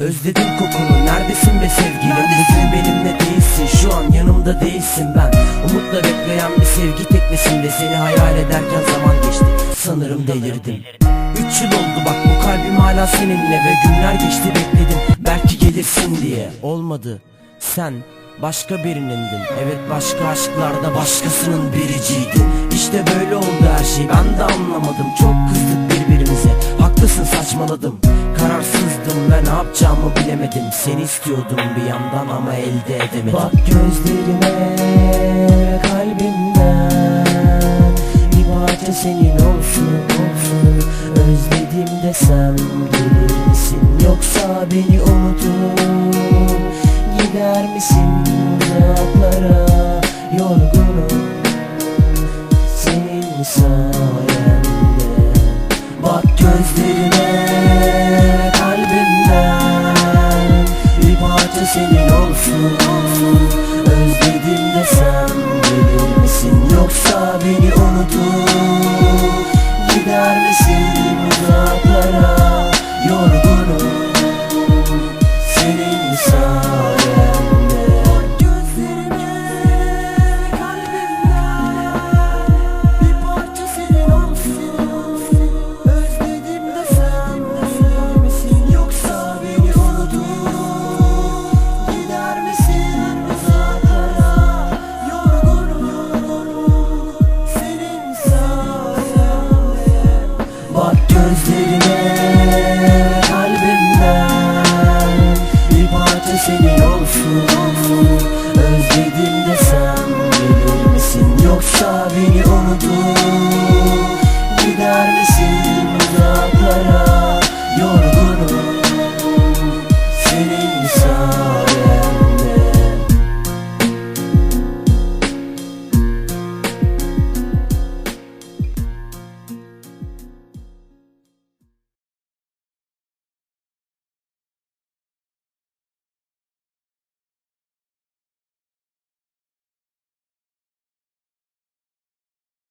Özledim kokunu neredesin be sevgilim? Bugün benimle değilsin şu an yanımda değilsin ben. Umutla bekleyen bir sevgi teknesinde Seni hayal ederken zaman geçti. Sanırım delirdim. Üç yıl oldu bak bu kalbim hala seninle Ve günler geçti bekledim. Belki gelirsin diye. Olmadı sen başka birinindin Evet başka aşklarda başkasının biriciydin İşte böyle oldu her şey. Ben de anlamadım. Çok kızdık birbirimize. Haklısın saçmaladım. Kararsızdım ve ne yapacağımı bilemedim. Seni istiyordum bir yandan ama elde edemedim. Bak gözlerime kalbimden Bir parça senin olsun olsun. Özledim desem Senin sayende Bak gözlerime kalbimden Bir parça senin olsun. Özledim desem gelir misin Yoksa beni unutup Gider misin Bak